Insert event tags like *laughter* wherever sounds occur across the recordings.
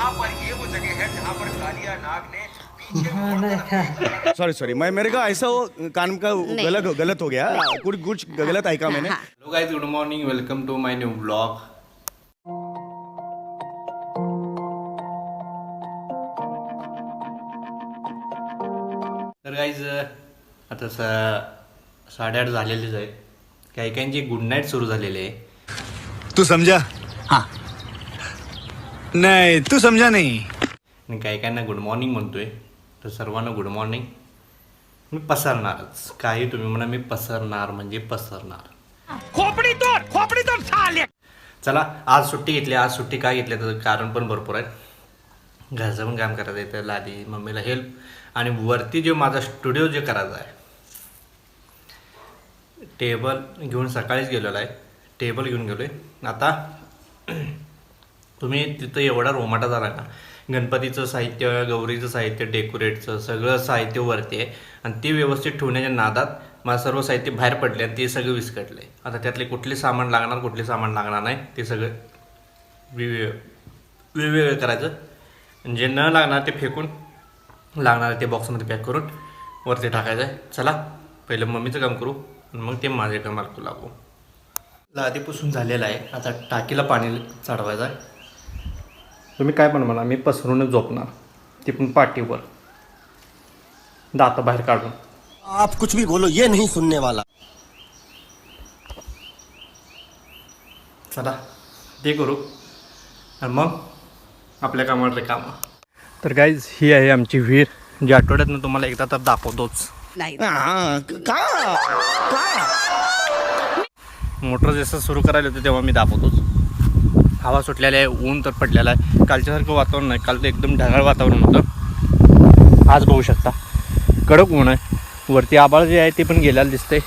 यहाँ पर ये वो जगह है जहाँ पर कालिया नाग ने सॉरी सॉरी मैं मेरे का ऐसा वो कान का गलत हो गलत हो गया। कुछ कुछ गलत ऐका मैंने। Hello guys good morning welcome to my new blog तर गाईज आता सा साडेआठ झालेलेच आहे. काही काहींची गुड नाईट सुरू झालेली आहे. तू समझा हाँ। नहीं तू समझा नहीं. आणि काही काहींना गुड मॉर्निंग म्हणतोय तर सर्वांना गुड मॉर्निंग मी पसरणारच. काही तुम्ही म्हणा मी पसरणार म्हणजे पसरणार. चला आज सुट्टी घेतली आज सुट्टी का घेतली त्याचं कारण पण भरपूर आहे. घरचं पण काम करायचं आहे त्याला आधी मम्मीला हेल्प आणि वरती जो माझा स्टुडिओ जे करायचा आहे टेबल घेऊन सकाळीच गेलेलो आहे. टेबल घेऊन गेलो आहे आता तुम्ही तिथं एवढा रोमाटा झाला ना गणपतीचं साहित्य गौरीचं साहित्य डेकोरेटचं सगळं साहित्य वरती आहे. आणि ते व्यवस्थित ठेवण्याच्या नादात मला सर्व साहित्य बाहेर पडले आणि ते सगळं विस्कटले. आता त्यातले कुठले सामान लागणार कुठले सामान लागणार नाही ते सगळं वेगवेगळं वेगवेगळं करायचं. जे न लागणार ते फेकून लागणार ते बॉक्समध्ये पॅक करून वरती टाकायचं आहे. चला पहिलं मम्मीचं काम करू आणि मग ते माझे कामाला लागू. लादी पुसून झालेलं आहे. आता टाकीला पाणी चढवायचं आहे. तुम्ही काय पण म्हणा मी पसरूनच झोपणार. ती पण पाठीवर. दात बाहेर काढून. आप कुछ भी बोलो ये नहीं सुनने वाला. चला ते करू. आणि मग आपल्या कामावर कामं. तर गाईज ही आहे आमची विहीर. जी आठवड्यातनं तुम्हाला एकदा तर दाखवतोच. नाही. का? मोटर जसं सुरू करायला होतं तेव्हा मी दाखवतोच. हवा सुटलेला आहे ऊन तर पडलेलं आहे. कालच्यासारखं वातावरण नाही काल तर एकदम ढगाळ वातावरण होतं. आज बघू शकता. कडक ऊन आहे. वरती आबाळ जे आहे ते पण गेल्याला दिसते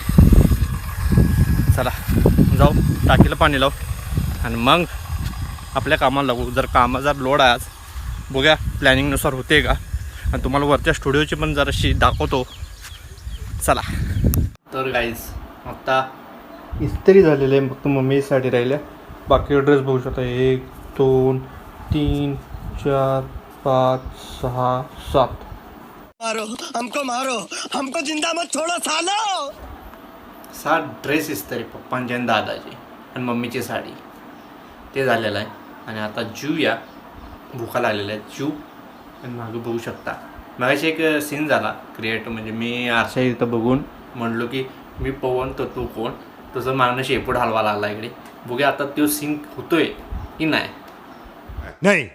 चला जाऊ टाकीला पाणी लावू. आणि मग आपल्या कामाला लागू. जर कामाचा लोड आहे आज बघूया प्लॅनिंगनुसार होते का? आणि तुम्हाला वरच्या स्टुडिओची पण जराशी दाखवतो. चला. तर गाईज आत्ता इस्त्री झालेलं आहे फक्त मम्मीसाठी राहिल्या. बाकी ड्रेस बघू शकता. एक दोन तीन चार पाच सहा सात. मारो हमको मारो. हमको जिंदा मत छोड़ो सालो. सात ड्रेस इस्त्री पप्पांची आणि दादाची आणि मम्मीची साडी. ते झालेलं आहे. आणि आता जू या. भुका लागलेल्या आहेत. जू आणि मागं बघू शकता. मागाशी एक सीन झाला. क्रिएट म्हणजे मी आरशा इथं बघून म्हणलो की मी पवन तर तू कोण? तुझं मागणं शेपूट हलवा लागला इकडे. बघूया आता तो सीन होतोय की नाही. नहीं.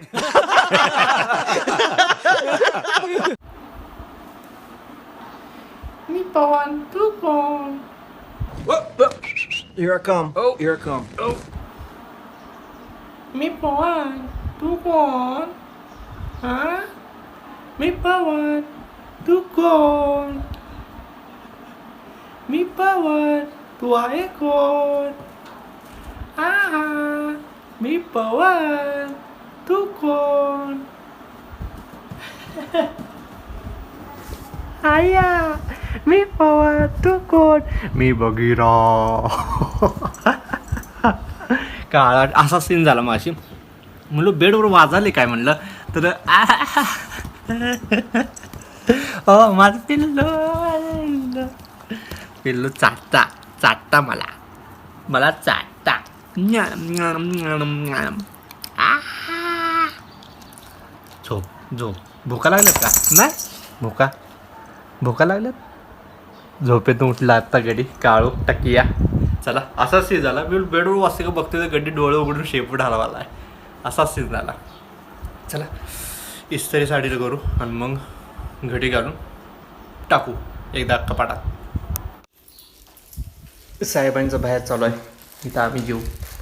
मी पवन तू कोण? Here I come. Oh, here I come. मी पवन तू कोण? हा? मी पवन तू कोण? मी पवन तू आहे कोण आहा मी पवन तू कोण आया मी पवन तू कोण मी बघिरा काळा असा सीन झाला माशी म्हणलं बेडवर वाजाले काय म्हणलं? तर *laughs* हो माझं पिल्लू पिल्लू. पिल्लू चाटता मला. मला चाटता. झोप झोप. भुका लागल्यात का? नाही. भुका? भुका लागल्यात? झोपेतून उठला आत्ता गडी काळू टकिया. चला असा सीन झाला. मी बेडवर वाजता का बघतोय तर गड्डी डोळे उघडून शेपूट हलवाला आहे. असा सीन झाला. चला इस्त्री साडीला करू आणि मग घडी घालून टाकू एकदा कपाटात. साहेबांचं बाहेर चालू आहे. इथं आम्ही जेऊ.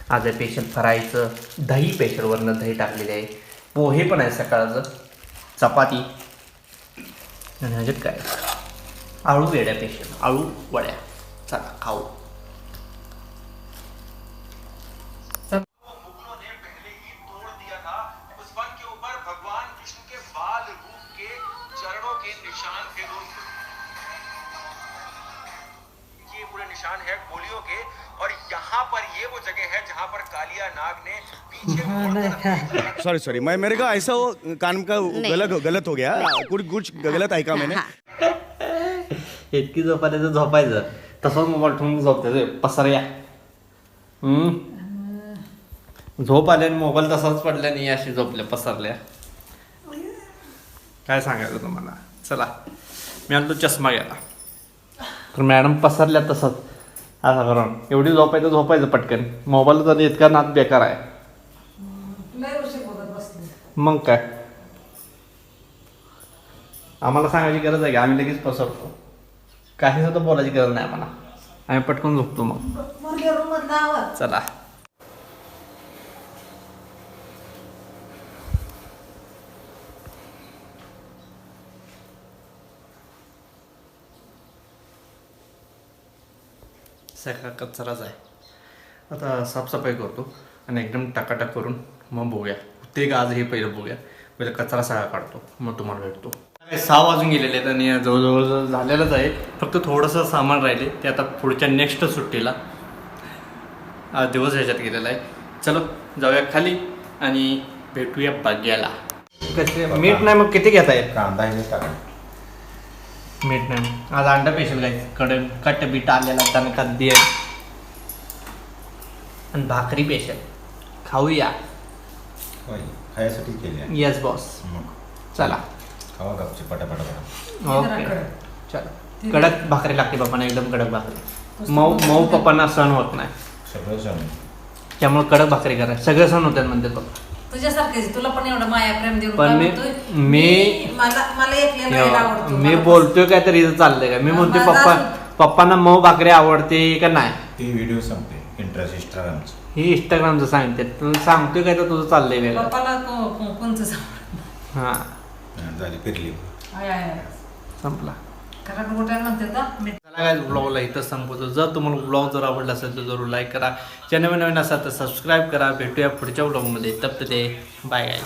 आज आहे स्पेशल फरायचं दही पेशंटवरनं दही टाकलेले आहे. पोहे पण आहे सकाळचं. चपाती. आणि ह्याच्यात काय? आळू वेड्या पेशंट आळू वड्या. चला खाऊ. यहाँ पर ये वो जगह है जहाँ पर कालिया नाग ने पीछे सॉरी सॉरी *laughs* मैं मेरे को ऐसा वो कान का गलत गलत हो गया। कुछ कुछ गलत ऐका मैंने। हा. इतकी झोपायचं झोपायचं. तसंच मोबाईल ठेवून झोपते पसऱ्या हम्म? झोप आली आणि मोबाईल तसाच पडल्या नाही अशी झोपल्या पसरल्या. काय सांगायचं तुम्हाला? चला. मी आणतो चष्मा घ्यायला. तर मॅडम पसरल्या तसंच. असं करून एवढी झोपायचं झोपायचं पटकन. मोबाईल तर इतका नाद बेकार आहे. मग काय? आम्हाला सांगायची गरज आहे की आम्ही लगेच पसरतो. काही सुद्धा बोलायची गरज नाही आम्हाला. आम्ही पटकन झोपतो मग. चला. सगळा कचराच आहे आता साफसफाई करतो आणि एकदम टाकाटाक करून मग बघूया. ते का आज हे पहिलं बघूया. पहिले कचरा सगळा काढतो. मग तुम्हाला भेटतो. सहा वाजून गेलेले आहेत आणि जवळजवळ झालेलंच आहे. फक्त थोडंसं सामान राहिले. ते आता पुढच्या नेक्स्ट सुट्टीला आज दिवस ह्याच्यात गेलेला आहे. चलो जाऊया खाली आणि भेटूया बाग्याला कसे मीठ नाही मग किती घेता येईल कांदा मीठ नाही आज अंडा पेशल काय कडे कट बीट आलेला तनका दे आणि भाकरी पेशल खाऊया. होय खायसाठी केली आहे. येस बॉस मग. चला. खावा गपची पटापटा ओके चला. कडक भाकरी लागते पप्पांना एकदम कडक भाकरी. मऊ मऊ पप्पांना सण होत नाही. सगळं जण त्यामुळे कडक भाकरी करा. सगळे सण होतात म्हणते पप्पा. तुझ्यासारखेच तुला पण एवढं माया प्रेम देऊन पण काय मी- म्हणतोय? मी- मला मला एकल्याला यायला आवडतो. मी मला बोलतोय काय तरी इथं चाललंय का? मी म्हणतोय माझा पप्पा पप्पांना मऊ भाकरी आवडते का नाही? ती व्हिडिओ संपते. इंटरेस्ट इंस्टाग्रामचं ही इंस्टाग्रामचं सांगते. तू सांगतोय काय तर तुझं चाललंय वेगळं. पप्पाला को- को- कोणचं सांग? हा. झाली फिरली. आय आय आय. संपला. कारण कुठे म्हणते तर मी चला काय ब्लॉगला इथं संपवतो. जर तुम्हाला ब्लॉग जर आवडला असेल तर जरूर लाईक करा. चॅनल नवीन असाल तर सबस्क्राईब करा. भेटूया पुढच्या ब्लॉगमध्ये तप्त ते बाय गाय